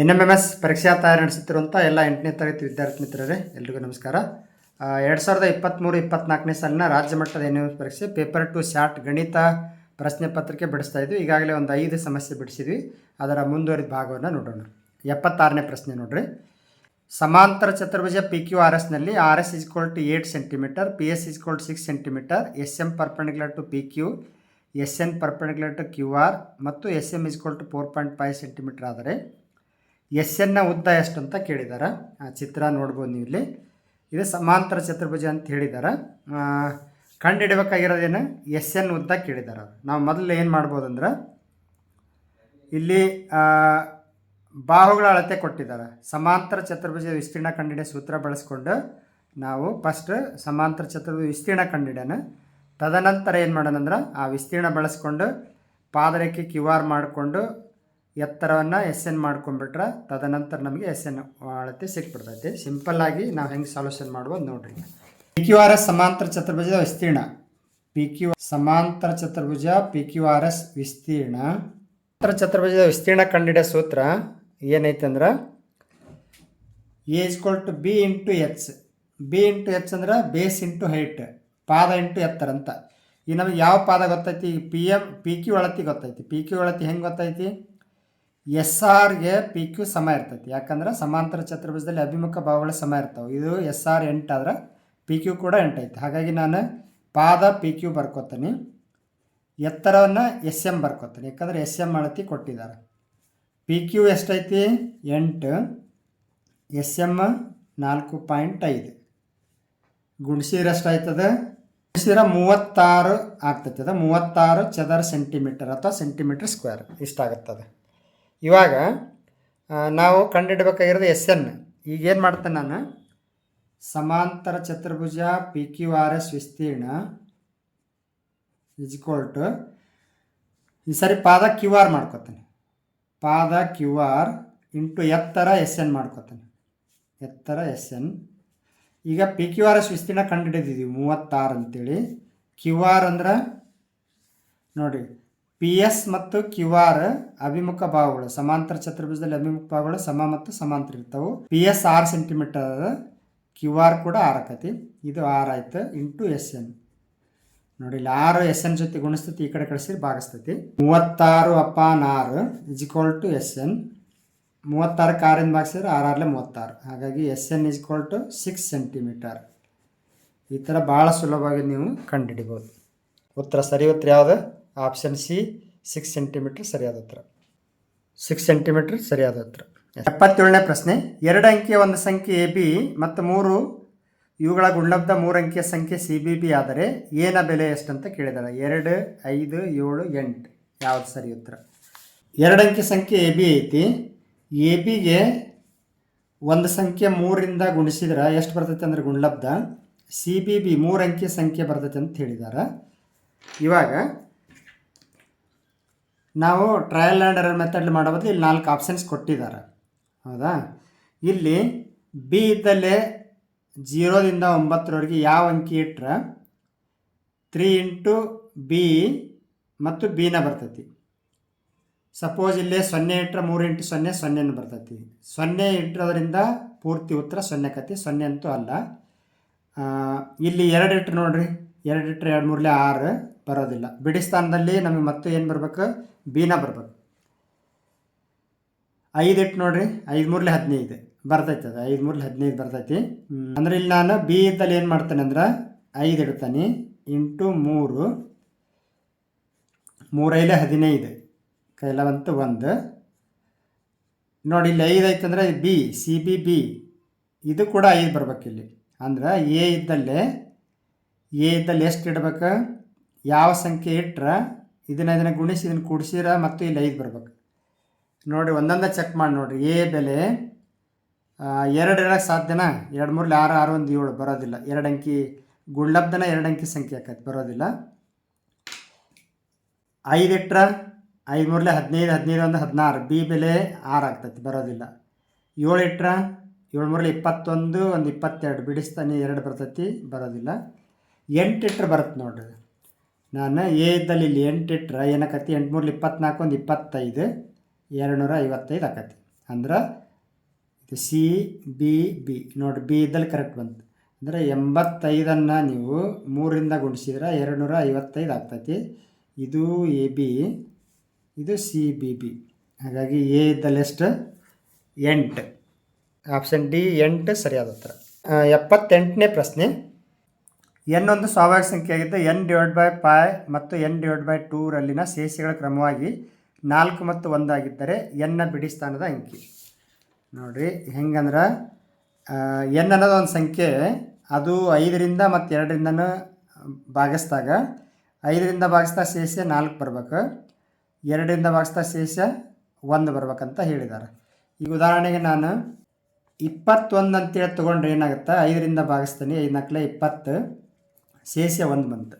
N M M S ಪರೀಕ್ಷಾ ತಯಾರಿ ನಡೆಸುತ್ತಿರುವಂಥ ಎಲ್ಲ ಎಂಟನೇ ತರಗತಿ ವಿದ್ಯಾರ್ಥಿ ಮಿತ್ರರೇ, ಎಲ್ರಿಗೂ ನಮಸ್ಕಾರ. ಎರಡು ಸಾವಿರದ ಇಪ್ಪತ್ತ್ಮೂರು ಇಪ್ಪತ್ನಾಲ್ಕನೇ ಸಾಲಿನ ರಾಜ್ಯ ಮಟ್ಟದ ಎನ್ ಎಂ ಎಸ್ ಪರೀಕ್ಷೆ ಪೇಪರ್ ಟು ಶಾರ್ಟ್ ಗಣಿತ ಪ್ರಶ್ನೆ ಪತ್ರಿಕೆ ಬಿಡಿಸ್ತಾ ಇದ್ವಿ. ಈಗಾಗಲೇ ಒಂದು ಐದು ಸಮಸ್ಯೆ ಬಿಡಿಸಿದ್ವಿ. ಅದರ ಮುಂದುವರಿದ ಭಾಗವನ್ನು ನೋಡೋಣ. ಎಪ್ಪತ್ತಾರನೇ ಪ್ರಶ್ನೆ ನೋಡ್ರಿ. ಸಮಾಂತರ ಚತುರ್ಭುಜ P Q R ಎಸ್ನಲ್ಲಿ R S is equal to eight centimetre P S is equal to six centimetre S M perpendicular to P Q S N perpendicular to Q R ಮತ್ತು S M is equal to four point five centimetre ಆದರೆ S ಎನ್ನ ಉದ್ದ ಎಷ್ಟು ಅಂತ ಕೇಳಿದ್ದಾರೆ ಆ, ಚಿತ್ರ ನೋಡ್ಬೋದು ನೀವು ಇಲ್ಲಿ. ಇದು ಸಮಾಂತರ ಚತುರ್ಭುಜ ಅಂತ ಹೇಳಿದ್ದಾರೆ ಕಂಡುಹಿಡಬೇಕಾಗಿರೋದೇನು ಎಸ್ ಎನ್ ಉದ್ದ ಕೇಳಿದ್ದಾರೆ ನಾವು ಮೊದಲು ಏನು ಮಾಡ್ಬೋದು ಅಂದ್ರೆ ಇಲ್ಲಿ ಬಾಹುಗಳ ಅಳತೆ ಕೊಟ್ಟಿದ್ದಾರೆ ಸಮಾಂತರ ಚತುರ್ಭುಜ ವಿಸ್ತೀರ್ಣ ಕಂಡಿಡಿಯ ಸೂತ್ರ ಬಳಸ್ಕೊಂಡು ನಾವು ಫಸ್ಟ್ ಸಮಾಂತರ ಚತುರ್ಭುಜ ವಿಸ್ತೀರ್ಣ ಕಂಡಿಡ್ಯಾನ ತದನಂತರ ಏನು ಮಾಡೋಣ ಅಂದ್ರೆ ಆ ವಿಸ್ತೀರ್ಣ ಬಳಸ್ಕೊಂಡು ಪಾದರೇಖೆ ಕ್ಯೂ ಆರ್ ಮಾಡಿಕೊಂಡು ಎತ್ತರವನ್ನು ಎಸ್ ಎನ್ ಮಾಡ್ಕೊಂಡ್ಬಿಟ್ರೆ ತದನಂತರ ನಮಗೆ ಎಸ್ ಎನ್ ಅಳತೆ ಸಿಕ್ಬಿಡ್ತೈತಿ ಸಿಂಪಲ್ಲಾಗಿ ನಾವು ಹೆಂಗೆ ಸಾಲ್ಯೂಷನ್ ಮಾಡ್ಬೋದು ನೋಡ್ರಿ. ಪಿ ಕ್ಯೂ ಆರ್ ಎಸ್ ಸಮಾಂತರ ಚತುರ್ಭುಜದ ವಿಸ್ತೀರ್ಣ. ಪಿ ಕ್ಯೂ ಸಮಾಂತರ ಚತುರ್ಭುಜ ಪಿ ಕ್ಯೂ ಆರ್ ಎಸ್ ವಿಸ್ತೀರ್ಣ. ಸಮಾಂತರ ಚತುರ್ಭುಜದ ವಿಸ್ತೀರ್ಣ ಕಂಡಿಡಿಯೋ ಸೂತ್ರ ಏನೈತೆ ಅಂದ್ರೆ A is equal to B into H B into H ಅಂದ್ರೆ ಬೇಸ್ ಇಂಟು ಹೈಟ್ ಪಾದ ಇಂಟು ಎತ್ತರ ಅಂತ. ಈ ನಮಗೆ ಯಾವ ಪಾದ ಗೊತ್ತೈತಿ? ಪಿ ಎಂ ಪಿ ಕ್ಯೂ ಅಳತಿ ಗೊತ್ತೈತಿ. ಪಿ ಕ್ಯೂ ಅಳತಿ ಹೆಂಗೆ ಗೊತ್ತೈತಿ? ಎಸ್ ಆರ್ಗೆ ಪಿ ಕ್ಯೂ ಸಮ ಇರ್ತೈತಿ. ಯಾಕಂದ್ರೆ ಸಮಾಂತರ ಚತುರ್ಭುಜದಲ್ಲಿ ಅಭಿಮುಖ ಭಾವಗಳು ಸಮ ಇರ್ತಾವೆ. ಇದು ಎಸ್ ಆರ್ ಎಂಟಾದ್ರೆ ಪಿ ಕ್ಯೂ ಕೂಡ ಎಂಟೈತಿ ಹಾಗಾಗಿ ನಾನು ಪಾದ ಪಿ ಕ್ಯೂ ಬರ್ಕೋತೀನಿ. ಎತ್ತರವನ್ನು ಎಸ್ ಎಂ ಬರ್ಕೋತೀನಿ. ಯಾಕಂದ್ರೆ ಎಸ್ ಎಂ ಅಳತಿ ಕೊಟ್ಟಿದ್ದಾರೆ. ಪಿ ಕ್ಯೂ ಎಷ್ಟೈತಿ? ಎಂಟು. ಎಸ್ ಎಂ ನಾಲ್ಕು ಪಾಯಿಂಟ್ ಐದು. ಗುಣಿಸಿದ್ರೆ ಎಷ್ಟಾಯ್ತದೆ? ಗುಣಸೀರ ಮೂವತ್ತಾರು ಅದು ಮೂವತ್ತಾರು ಚದರ ಸೆಂಟಿಮೀಟರ್ ಅಥವಾ ಸೆಂಟಿಮೀಟರ್ ಸ್ಕ್ವೇರ್ ಇಷ್ಟಾಗುತ್ತದೆ. ಇವಾಗ ನಾವು ಕಂಡುಹಿಡಬೇಕಾಗಿರೋದು ಎಸ್ ಎನ್ ಈಗೇನು ಮಾಡ್ತೇನೆ ನಾನು? ಸಮಾಂತರ ಚತುರ್ಭುಜ ಪಿ ಕ್ಯೂ ಆರ್ ಎಸ್ ವಿಸ್ತೀರ್ಣ ಇಜ್ಕೋಲ್ ಟು ಈ ಸರಿ ಪಾದ ಕ್ಯೂ ಆರ್ ಮಾಡ್ಕೊತೀನಿ. ಪಾದ ಕ್ಯೂ ಆರ್ ಇಂಟು ಎತ್ತರ ಎಸ್ ಎನ್ ಮಾಡ್ಕೊತೀನಿ. ಎತ್ತರ ಎಸ್ ಎನ್ ಈಗ ಪಿ ಕ್ಯೂ ಆರ್ ಎಸ್ ವಿಸ್ತೀರ್ಣ ಕಂಡುಹಿಡಿದಿದ್ದೀವಿ, ಮೂವತ್ತಾರು ಅಂತೇಳಿ. ಕ್ಯೂ ಆರ್ ಅಂದ್ರೆ, ನೋಡಿ ಪಿ ಎಸ್ ಮತ್ತು ಕ್ಯೂ ಆರ್ ಅಭಿಮುಖ ಭಾಗಗಳು, ಸಮಾಂತರ ಚತುರ್ಭುಜದಲ್ಲಿ ಅಭಿಮುಖ ಭಾಗಗಳು ಸಮ ಮತ್ತು ಸಮಾಂತರ ಇರ್ತವೆ. ಪಿ ಎಸ್ ಆರು ಸೆಂಟಿಮೀಟರ್ ಕ್ಯೂ ಆರ್ ಕೂಡ ಆರ್ ಆಕತಿ. ಇದು ಆರ್ ಆಯ್ತು ಇಂಟು ಎಸ್ ಎನ್ ನೋಡಿ, ಇಲ್ಲಿ ಆರು ಎಸ್ ಎನ್ ಜೊತೆ ಗುಣಿಸ್ತೈತಿ, ಈ ಕಡೆ ಕಳಿಸಿ, ಭಾಗಿಸ್ತೈತಿ. ಮೂವತ್ತಾರು ಅಪಾನ್ ಆರು ಇಕ್ವಲ್ ಟು ಎಸ್ ಎನ್ ಮೂವತ್ತಾರು ಕಾರಿಂದ ಭಾಗಿಸಿದ್ರೆ ಆರ್ ಆರ್ಲೆ ಮೂವತ್ತಾರು. ಹಾಗಾಗಿ S N is equal to six centimetre ಈ ಥರ ಭಾಳ ಸುಲಭವಾಗಿ ನೀವು ಕಂಡುಹಿಡಿಬೋದು ಉತ್ತರ ಸರಿ, ಉತ್ತರ ಯಾವುದು? ಆಪ್ಷನ್ ಸಿ ಸಿಕ್ಸ್ ಸೆಂಟಿಮೀಟರ್ ಸರಿಯಾದ ಉತ್ತರ. ಸಿಕ್ಸ್ ಸೆಂಟಿಮೀಟರ್ ಸರಿಯಾದ ಉತ್ತರ. ಎಪ್ಪತ್ತೇಳನೇ ಪ್ರಶ್ನೆ, ಎರಡು ಅಂಕಿಯ ಒಂದು ಸಂಖ್ಯೆ ಎ ಬಿ ಮತ್ತು ಮೂರು ಇವುಗಳ ಗುಣಲಬ್ಧ ಮೂರು ಅಂಕಿಯ ಸಂಖ್ಯೆ ಸಿ ಬಿ ಬಿ ಆದರೆ ಏನ ಬೆಲೆ ಎಷ್ಟು ಅಂತ ಕೇಳಿದ್ದಾರೆ. ಎರಡು, ಐದು, ಏಳು, ಎಂಟು. ಯಾವುದು ಸರಿ ಉತ್ತರ? ಎರಡು ಅಂಕಿ ಸಂಖ್ಯೆ ಎ ಬಿ ಐತಿ. ಎ ಬಿಗೆ ಒಂದು ಸಂಖ್ಯೆ ಮೂರರಿಂದ ಗುಣಿಸಿದ್ರೆ ಎಷ್ಟು ಬರ್ತೈತೆ ಅಂದ್ರೆ ಗುಣಲಬ್ಧ? ಸಿ ಬಿ ಬಿ ಮೂರು ಅಂಕಿ ಸಂಖ್ಯೆ ಬರ್ತೈತೆ ಅಂತ ಹೇಳಿದ್ದಾರೆ. ಇವಾಗ ನಾವು ಟ್ರಯಲ್ ಆ್ಯಂಡ್ ಎರರ್ ಮೆಥಡ್ ಮಾಡೋ ಇಲ್ಲಿ ನಾಲ್ಕು ಆಪ್ಷನ್ಸ್ ಕೊಟ್ಟಿದ್ದಾರೆ. ಹೌದಾ? ಇಲ್ಲಿ ಬಿ ಇದ್ದಲ್ಲೇ ಜೀರೋದಿಂದ ಒಂಬತ್ತರವರೆಗೆ ಯಾವ ಅಂಕಿ ಇಟ್ಟರೆ ತ್ರೀ ಇಂಟು ಬಿ ಮತ್ತು ಬಿನ ಬರ್ತೈತಿ. ಸಪೋಸ್ ಇಲ್ಲಿ ಸೊನ್ನೆ ಇಟ್ಟರೆ ಮೂರು ಇಂಟು ಸೊನ್ನೆ ಸೊನ್ನೆನ ಬರ್ತೈತಿ. ಸೊನ್ನೆ ಇಟ್ಟಿರೋದ್ರಿಂದ ಪೂರ್ತಿ ಉತ್ತರ ಸೊನ್ನೆ ಕತಿ ಸೊನ್ನೆ ಅಂತೂ ಅಲ್ಲ. ಇಲ್ಲಿ ಎರಡು ಇಟ್ಟು ನೋಡಿರಿ. ಎರಡು ಇಟ್ಟರೆ ಎರಡು ಮೂರಲೆ ಆರು ಬರೋದಿಲ್ಲ. ಬಿಡಿ ಸ್ಥಾನದಲ್ಲಿ ನಮಗೆ ಮತ್ತೆ ಏನು ಬರ್ಬೇಕು? ಬಿನ ಬರ್ಬೇಕು ಐದು ಇಟ್ಟು ನೋಡ್ರಿ, ಐದು ಮೂರಲೆ ಹದಿನೈದು ಬರ್ತೈತೆ ಅದು, ಐದು ಮೂರಲೆ ಹದಿನೈದು ಬರ್ತೈತಿ. ಅಂದ್ರೆ ಇಲ್ಲಿ ನಾನು ಬಿ ಇದ್ದಲ್ಲಿ ಏನು ಮಾಡ್ತೇನೆ ಅಂದ್ರೆ ಐದು ಇಡ್ತಾನೆ, ಇಂಟು ಮೂರು, ಮೂರೈಲೆ ಹದಿನೈದು, ಕೈಲವಂತು ಒಂದು. ನೋಡಿ, ಇಲ್ಲಿ ಐದು ಐತಂದ್ರೆ ಬಿ, ಸಿ ಬಿ ಬಿ, ಇದು ಕೂಡ ಐದು ಬರ್ಬೇಕು ಇಲ್ಲಿ. ಅಂದ್ರೆ ಎ ಇದ್ದಲ್ಲೇ, ಎ ಇದ್ದಲ್ಲಿ ಎಷ್ಟು ಇಡ್ಬೇಕು? ಯಾವ ಸಂಖ್ಯೆ ಇಟ್ರೆ ಇದನ್ನ ಇದನ್ನು ಗುಣಿಸಿ, ಇದನ್ನು ಕೂಡಿಸಿರ ಮತ್ತು ಇಲ್ಲಿ ಐದು ಬರ್ಬೇಕು. ನೋಡಿ ಒಂದೊಂದೇ ಚೆಕ್ ಮಾಡಿ ನೋಡಿರಿ. ಎ ಬೆಲೆ ಎರಡು ಇರೋಕ್ಕೆ ಸಾಧ್ಯನಾ ಎರಡು ಮೂರಲ್ಲಿ ಆರು ಆರು ಒಂದು ಏಳು ಬರೋದಿಲ್ಲ. ಎರಡು ಅಂಕಿ ಗುಂಡ್ಲಬ್ದನ ಎರಡು ಅಂಕಿ ಸಂಖ್ಯೆ ಆಕೈತೆ, ಬರೋದಿಲ್ಲ. ಐದು ಇಟ್ರ ಐದು ಮೂರಲೆ ಹದಿನೈದು ಹದಿನೈದು ಒಂದು ಹದಿನಾರು. ಬಿ ಬೆಲೆ ಆರು ಆಗ್ತೈತಿ, ಬರೋದಿಲ್ಲ. ಏಳು ಇಟ್ರ ಏಳು ಮೂರಲ್ಲಿ ಇಪ್ಪತ್ತೊಂದು, ಒಂದು ಇಪ್ಪತ್ತೆರಡು ಬಿಡಿಸ್ತಾನೆ, ಎರಡು ಬರ್ತೈತಿ, ಬರೋದಿಲ್ಲ. ಎಂಟು ಇಟ್ರೆ ಬರುತ್ತೆ ನೋಡ್ರಿ. ನಾನು ಎ ಇದ್ದಲ್ಲಿ ಇಲ್ಲಿ ಎಂಟು ಇಟ್ಟರೆ ಏನಕ್ಕತ್ತಿ ಎಂಟು ಮೂರಲ್ಲಿ ಇಪ್ಪತ್ನಾಲ್ಕು ಒಂದು ಇಪ್ಪತ್ತೈದು, ಎರಡುನೂರ ಐವತ್ತೈದು ಆಕತಿ. ಅಂದ್ರೆ ಇದು ಸಿ ಬಿ ಬಿ ನೋಡಿ ಬಿ ಇದ್ದಲ್ಲಿ ಕರೆಕ್ಟ್ ಬಂತು. ಅಂದರೆ ಎಂಬತ್ತೈದನ್ನು ನೀವು ಮೂರಿಂದ ಗುಣಿಸಿದ್ರೆ ಎರಡುನೂರ ಐವತ್ತೈದು ಆಗ್ತೈತಿ. ಇದು ಎ ಬಿ ಇದು ಸಿ ಬಿ ಬಿ ಹಾಗಾಗಿ ಎ ಇದ್ದಲ್ಲಿ ಎಷ್ಟು? ಎಂಟು. ಆಪ್ಷನ್ ಡಿ, ಎಂಟು ಸರಿಯಾದ ಉತ್ತರ. ಎಪ್ಪತ್ತೆಂಟನೇ ಪ್ರಶ್ನೆ. ಎನ್ ಒಂದು ಸ್ವಾಭಾವಿಕ ಸಂಖ್ಯೆಯಾಗಿದ್ದು ಎನ್ ಡಿವೈಡ್ ಬೈ ಪೈ ಮತ್ತು ಎನ್ ಡಿವೈಡ್ ಬೈ ಟೂರಲ್ಲಿನ ಶೇಷಗಳ ಕ್ರಮವಾಗಿ ನಾಲ್ಕು ಮತ್ತು ಒಂದಾಗಿದ್ದರೆ ಎನ್ನ ಬಿಡಿ ಸ್ಥಾನದ ಅಂಕಿ. ನೋಡಿರಿ, ಹೆಂಗಂದ್ರೆ ಎನ್ ಅನ್ನೋದು ಒಂದು ಸಂಖ್ಯೆ, ಅದು ಐದರಿಂದ ಮತ್ತು ಎರಡರಿಂದನೂ ಭಾಗಿಸ್ದಾಗ ಐದರಿಂದ ಭಾಗಿಸ್ತಾ ಶೇಷ ನಾಲ್ಕು ಬರ್ಬೇಕು, ಎರಡರಿಂದ ಭಾಗಿಸ್ತಾ ಶೇಷ ಒಂದು ಬರ್ಬೇಕಂತ ಹೇಳಿದ್ದಾರೆ ಈಗ ಉದಾಹರಣೆಗೆ ನಾನು ಇಪ್ಪತ್ತೊಂದು ಅಂತೇಳಿ ತೊಗೊಂಡ್ರೆ ಏನಾಗುತ್ತೆ? ಐದರಿಂದ ಭಾಗಿಸ್ತೀನಿ, ಐದು ನಾಲ್ಕಲೇ ಇಪ್ಪತ್ತು. ಶೇಷ ಒಂದು ಬಂತು.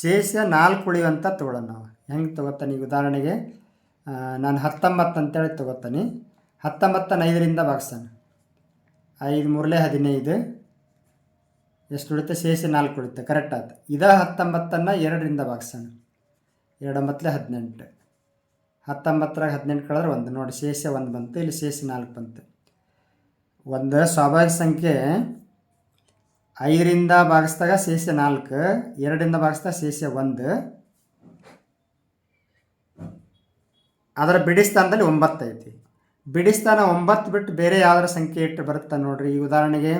ಶೇಷ ನಾಲ್ಕು ಉಳಿಯುವಂಥ ತೊಗೊಳ್ಳೋಣ ನಾವು. ಹೆಂಗೆ ತೊಗೋತಾನೆ ಈಗ ಉದಾಹರಣೆಗೆ ನಾನು ಹತ್ತೊಂಬತ್ತು ಅಂತೇಳಿ ತೊಗೋತಾನೆ ಹತ್ತೊಂಬತ್ತನ್ನು ಐದರಿಂದ ಭಾಗಿಸ್ತಾನೆ ಐದು ಮೂರಲೇ ಹದಿನೈದು. ಎಷ್ಟು ಉಳಿತೆ ಶೇಷ ನಾಲ್ಕು ಉಳಿತೆ ಕರೆಕ್ಟ್ ಆಯ್ತು. ಇದ ಹತ್ತೊಂಬತ್ತನ್ನು ಎರಡರಿಂದ ಭಾಗಿಸ್ತಾನೆ ಎರಡೊಂಬತ್ತಲೆ ಹದಿನೆಂಟು. ಹತ್ತೊಂಬತ್ತರಾಗ ಹದಿನೆಂಟು ಕಳೆದ್ರೆ ಒಂದು. ನೋಡಿ ಶೇಷ ಒಂದು ಬಂತು. ಇಲ್ಲಿ ಶೇಷ ನಾಲ್ಕು ಬಂತು. ಒಂದು ಸ್ವಾಭಾವಿಕ ಸಂಖ್ಯೆ ಐದರಿಂದ ಭಾಗಿಸಿದಾಗ ಶೇಷ ನಾಲ್ಕು, ಎರಡರಿಂದ ಭಾಗಿಸಿದಾಗ ಶೇಷ ಒಂದು. ಅದರ ಬಿಡಿಸ್ತಾನದಲ್ಲಿ ಒಂಬತ್ತು ಐತಿ. ಬಿಡಿ ಸ್ಥಾನ ಒಂಬತ್ತು ಬಿಟ್ಟು ಬೇರೆ ಯಾವ್ದಾರ ಸಂಖ್ಯೆ ಇಟ್ಟು ಬರುತ್ತೆ ನೋಡ್ರಿ. ಈ ಉದಾಹರಣೆಗೆ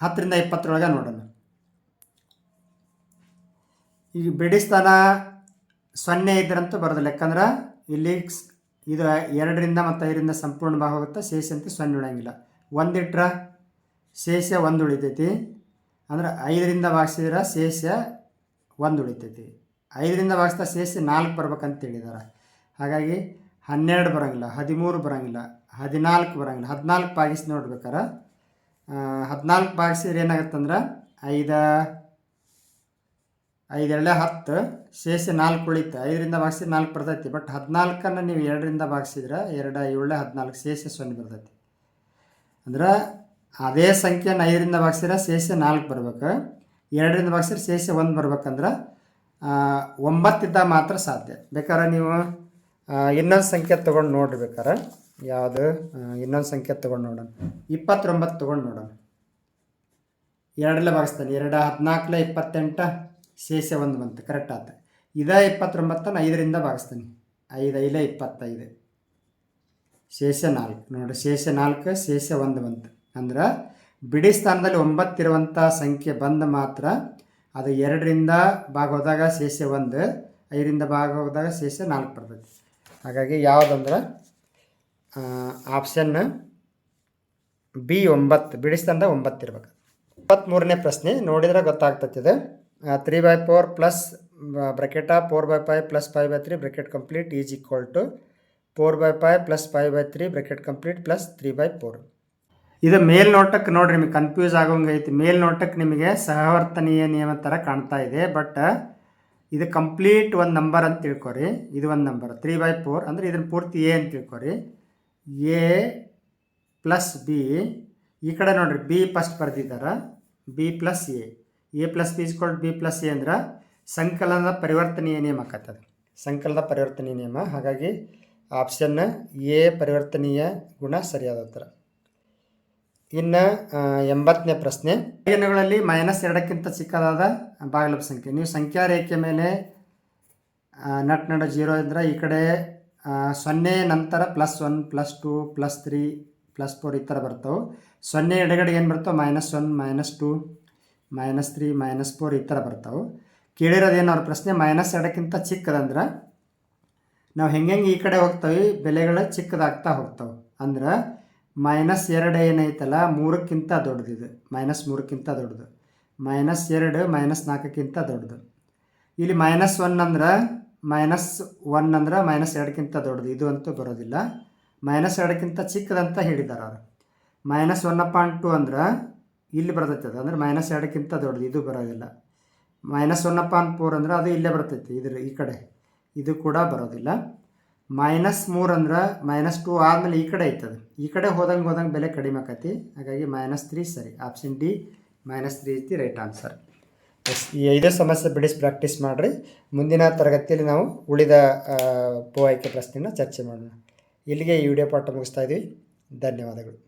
ಹತ್ತರಿಂದ ಇಪ್ಪತ್ತರೊಳಗೆ ನೋಡೋಣ. ಈಗ ಬಿಡಿಸ್ತಾನ ಸೊನ್ನೆ ಇದ್ರಂತೂ ಬರೋದಿಲ್ಲ. ಯಾಕಂದ್ರೆ ಇಲ್ಲಿ ಇದು ಎರಡರಿಂದ ಮತ್ತು ಐದರಿಂದ ಸಂಪೂರ್ಣ ಭಾಗ ಹೋಗುತ್ತೆ. ಅಂತ ಸೊನ್ನೆ ಉಳಿಯಂಗಿಲ್ಲ. ಒಂದಿಟ್ರ ಶೇಷ ಒಂದು ಉಳಿತೈತಿ ಅಂದ್ರೆ ಐದರಿಂದ ಭಾಗಿಸಿದ್ರೆ ಶೇಷ ಒಂದು ಉಳಿತೈತಿ ಐದರಿಂದ ಭಾಗಿಸ್ತಾ ಶೇಷ ನಾಲ್ಕು ಬರ್ಬೇಕಂತ ಹೇಳಿದಾರೆ. ಹಾಗಾಗಿ ಹನ್ನೆರಡು ಬರೋಂಗಿಲ್ಲ, ಹದಿಮೂರು ಬರೋಂಗಿಲ್ಲ, ಹದಿನಾಲ್ಕು ಬರೋಂಗಿಲ್ಲ, ಹದಿನಾಲ್ಕು ಭಾಗಿಸಿ ನೋಡ್ಬೇಕಾರೆ. ಹದಿನಾಲ್ಕು ಭಾಗಿಸಿದ್ರೆ ಏನಾಗುತ್ತಂದ್ರೆ ಐದ ಐದೆರಡೇ ಹತ್ತು ಶೇಷ ನಾಲ್ಕು ಉಳಿತು, ಐದರಿಂದ ಭಾಗಿಸಿದ್ರೆ ನಾಲ್ಕು ಬರ್ತೈತಿ. ಬಟ್ ಹದಿನಾಲ್ಕನ್ನು ನೀವು ಎರಡರಿಂದ ಭಾಗಿಸಿದ್ರೆ ಎರಡು ಏಳು ಹದಿನಾಲ್ಕು ಶೇಷ ಸೊನ್ನೆ ಬರ್ತೈತಿ. ಅಂದ್ರೆ ಅದೇ ಸಂಖ್ಯೆನ ಐದರಿಂದ ಭಾಗಿಸಿದ್ರೆ ಶೇಷ ನಾಲ್ಕು ಬರ್ಬೇಕು. ಎರಡರಿಂದ ಭಾಗಿಸಿದ್ರೆ ಶೇಷ ಒಂದು ಬರ್ಬೇಕಂದ್ರೆ ಒಂಬತ್ತಿದ್ದ ಮಾತ್ರ ಸಾಧ್ಯ. ಬೇಕಾದ್ರೆ ನೀವು ಇನ್ನೊಂದು ಸಂಖ್ಯೆ ತೊಗೊಂಡು ನೋಡ್ರಿ ಬೇಕಾರೆ ಯಾವುದು? ಇನ್ನೊಂದು ಸಂಖ್ಯೆ ತೊಗೊಂಡು ನೋಡೋಣ. ಇಪ್ಪತ್ತೊಂಬತ್ತು ತೊಗೊಂಡು ನೋಡೋಣ. ಎರಡಲ್ಲೇ ಭಾಗಿಸ್ತಾನೆ. ಎರಡು ಹದಿನಾಲ್ಕಲೆ ಇಪ್ಪತ್ತೆಂಟ ಶೇಷ ಒಂದು ಬಂತು. ಕರೆಕ್ಟ್ ಆಯ್ತು ಇದೇ ಇಪ್ಪತ್ತೊಂಬತ್ತನ್ನು ಐದರಿಂದ ಭಾಗಿಸ್ತಾನೆ. ಐದು ಐದೇ ಇಪ್ಪತ್ತೈದು. ಶೇಷ ನಾಲ್ಕು. ನೋಡಿ ಶೇಷ ನಾಲ್ಕು ಶೇಷ ಒಂದು ಬಂತು. ಅಂದ್ರೆ ಬಿಡಿ ಸ್ಥಾನದಲ್ಲಿ ಒಂಬತ್ತಿರುವಂಥ ಸಂಖ್ಯೆ ಬಂದ ಮಾತ್ರ ಅದು ಎರಡರಿಂದ ಭಾಗ ಹೋದಾಗ ಶೇಷ ಒಂದು, ಐದರಿಂದ ಭಾಗ ಹೋದಾಗ ಶೇಷ ನಾಲ್ಕು ಬರ್ತೈತಿ ಹಾಗಾಗಿ ಯಾವುದಂದ್ರೆ ಆಪ್ಷನ್ ಬಿ ಒಂಬತ್ತು, ಬಿಡಿ ಸ್ಥಾನದಾಗ ಒಂಬತ್ತು ಇರ್ಬೇಕು ಇಪ್ಪತ್ತ್ಮೂರನೇ ಪ್ರಶ್ನೆ ನೋಡಿದ್ರೆ ಗೊತ್ತಾಗ್ತೈತಿ ಇದು three by four plus bracket four by five plus five by three bracket complete is equal to four by five plus five by three bracket complete plus three by four ಇದು ಮೇಲ್ನೋಟಕ್ಕೆ ನೋಡಿರಿ, ನಿಮಗೆ ಕನ್ಫ್ಯೂಸ್ ಆಗೋಂಗೆ ಐತಿ. ಮೇಲ್ನೋಟಕ್ಕೆ ನಿಮಗೆ ಸಹವರ್ತನೀಯ ನಿಯಮ ಥರ ಕಾಣ್ತಾ ಇದೆ. ಬಟ್ ಇದು ಕಂಪ್ಲೀಟ್ ಒಂದು ನಂಬರ್ ಅಂತ ತಿಳ್ಕೊರಿ. ಇದು ಒಂದು ನಂಬರ್ ತ್ರೀ ಬೈ ಫೋರ್ ಅಂದರೆ ಇದನ್ನು ಪೂರ್ತಿ ಎ ಅಂತ ತಿಳ್ಕೊರಿ. ಎ ಪ್ಲಸ್ ಬಿ ಈ ಕಡೆ ನೋಡಿರಿ ಬಿ ಫಸ್ಟ್ ಬರೆದಿದ್ದಾರೆ B plus A A plus B is equal B plus A ಅಂದ್ರೆ ಸಂಕಲನದ ಪರಿವರ್ತನೀಯ ನಿಯಮ ಆಕತ್ತದ. ಸಂಕಲನದ ಪರಿವರ್ತನೀಯ ನಿಯಮ. ಹಾಗಾಗಿ ಆಪ್ಷನ್ ಎ ಪರಿವರ್ತನೀಯ ಗುಣ ಸರಿಯಾದ ಉತ್ತರ. ಇನ್ನು ಎಂಬತ್ತನೇ ಪ್ರಶ್ನೆ. ಪರಿಗಣಗಳಲ್ಲಿ ಮೈನಸ್ ಎರಡಕ್ಕಿಂತ ಚಿಕ್ಕದಾದ ಬಾಗಿಲು ಸಂಖ್ಯೆ. ನೀವು ಸಂಖ್ಯಾ ರೇಖೆ ಮೇಲೆ ನಟ್ ನಡ ಜೀರೋ ಇದ್ರೆ ಈ ಕಡೆ ಸೊನ್ನೆ ನಂತರ plus one plus two plus three plus four ಈ ಥರ ಬರ್ತಾವೆ. ಸೊನ್ನೆ ಎಡಗಡೆ ಏನು ಬರ್ತಾವೆ? Minus one minus two minus three minus four ಈ ಥರ ಬರ್ತಾವೆ. ಕೇಳಿರೋದೇನು ಅವ್ರ ಪ್ರಶ್ನೆ? ಮೈನಸ್ ಎರಡಕ್ಕಿಂತ ಚಿಕ್ಕದಂದ್ರೆ ನಾವು ಹೆಂಗೆ ಈ ಕಡೆ ಹೋಗ್ತೇವೆ? ಬೆಲೆಗಳು ಚಿಕ್ಕದಾಗ್ತಾ ಹೋಗ್ತಾವೆ. ಅಂದ್ರೆ ಮೈನಸ್ ಎರಡು ಏನೈತಲ್ಲ? ಮೂರಕ್ಕಿಂತ ದೊಡ್ಡದಿದು. ಮೈನಸ್ ಮೂರಕ್ಕಿಂತ ದೊಡ್ಡದು. ಮೈನಸ್ ಎರಡು, ಮೈನಸ್ ನಾಲ್ಕಕ್ಕಿಂತ ದೊಡ್ಡದು. ಇಲ್ಲಿ ಮೈನಸ್ ಒನ್ ಅಂದ್ರೆ, ಮೈನಸ್ ಒನ್ ಅಂದ್ರೆ ಮೈನಸ್ ಎರಡಕ್ಕಿಂತ ದೊಡ್ಡದು. ಇದು ಅಂತೂ ಬರೋದಿಲ್ಲ. ಮೈನಸ್ ಎರಡಕ್ಕಿಂತ ಚಿಕ್ಕದಂತ ಹೇಳಿದ್ದಾರೆ ಅವರು. ಮೈನಸ್ ಒನ್ ಪಾಯಿಂಟ್ ಟು ಅಂದ್ರೆ ಇಲ್ಲಿ ಬರ್ತೈತೆ ಅದು. ಅಂದ್ರೆ ಮೈನಸ್ ಎರಡಕ್ಕಿಂತ ದೊಡ್ಡದು. ಇದು ಬರೋದಿಲ್ಲ. ಮೈನಸ್ ಒನ್ ಪಾಯಿಂಟ್ ಫೋರ್ ಅಂದ್ರೆ ಅದು ಇಲ್ಲೇ ಬರ್ತೈತಿ. ಇದ್ರ ಈ ಕಡೆ. ಇದು ಕೂಡ ಬರೋದಿಲ್ಲ. ಮೈನಸ್ ಮೂರು ಅಂದ್ರೆ ಮೈನಸ್ ಟು ಆದಮೇಲೆ ಈ ಕಡೆ ಐತದು. ಈ ಕಡೆ ಹೋದಂಗೆ ಹೋದಂಗೆ ಬೆಲೆ ಕಡಿಮೆ ಆಕತಿ. ಹಾಗಾಗಿ ಮೈನಸ್ ತ್ರೀ ಸರಿ. ಆಪ್ಷನ್ ಡಿ ಮೈನಸ್ ತ್ರೀ ಐತಿ ರೈಟ್ ಆನ್ಸರ್. ಎಸ್, ಈ ಐದೇ ಸಮಸ್ಯೆ ಬಿಡಿಸಿ ಪ್ರಾಕ್ಟೀಸ್ ಮಾಡಿರಿ. ಮುಂದಿನ ತರಗತಿಯಲ್ಲಿ ನಾವು ಉಳಿದ ಪೋ ಆಯ್ಕೆ ಪ್ರಶ್ನೆಯನ್ನು ಚರ್ಚೆ ಮಾಡೋಣ. ಇಲ್ಲಿಗೆ ಈ ವಿಡಿಯೋ ಪಾಠ ಮುಗಿಸ್ತಾ ಇದ್ದೀವಿ ಧನ್ಯವಾದಗಳು.